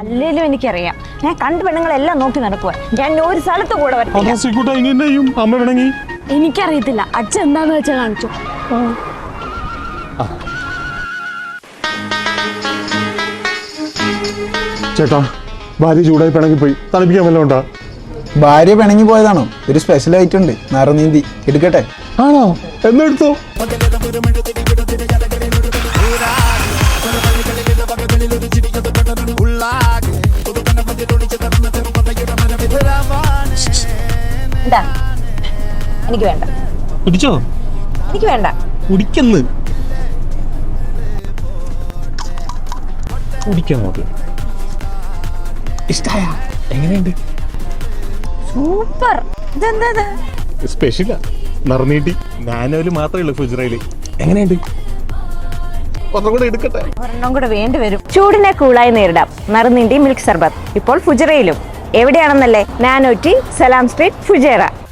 അല്ലേലും എനിക്കറിയാം. ഞാൻ കണ്ട പെണ്ണുങ്ങളെല്ലാം നോക്കി നടക്കുക ഞാൻ ഒരു സ്ഥലത്ത് കൂടെ വരത്തില്ല. എനിക്കറിയത്തില്ല. അച്ഛൻ എന്താന്ന് വെച്ചാൽ കാണിച്ചു. ചേട്ടാ ഭാര്യ ചൂടായി പിണങ്ങി പോയി. തണുപ്പിക്കാൻ വല്ലതും ഉണ്ടാ? ഭാര്യ പിണങ്ങി പോയതാണോ? ഒരു സ്പെഷ്യൽ ആയിട്ടുണ്ട് ഉണ്ട്. നറുനീന്തി എടുക്കട്ടെ? ആണോ? എന്നെടുത്തോ? എന്താ എനിക്ക് വേണ്ട. കുടിച്ചോ? എനിക്ക് വേണ്ട. കുടിക്കുന്നു. കുടിക്കാൻ നോക്ക്. ഇഷ്ടായ. എങ്ങനെയുണ്ട്? സൂപ്പർ. ഇതെന്താ ഇത്? സ്പെഷ്യലാ നറുനീട്ടി നാനോൽ മാത്രമേ ഉള്ളൂ ഫുജറയിൽ എങ്ങനെയുണ്ട്? വരും. ചൂടിനെ കൂളായി നേരിടാം. നറുനീണ്ടി മിൽക്ക് സർബത്ത്. ഇപ്പോൾ ഫുജറയിലും. എവിടെയാണെന്നല്ലേ? നാനോറ്റി സലാം സ്ട്രീറ്റ് ഫുജേറ.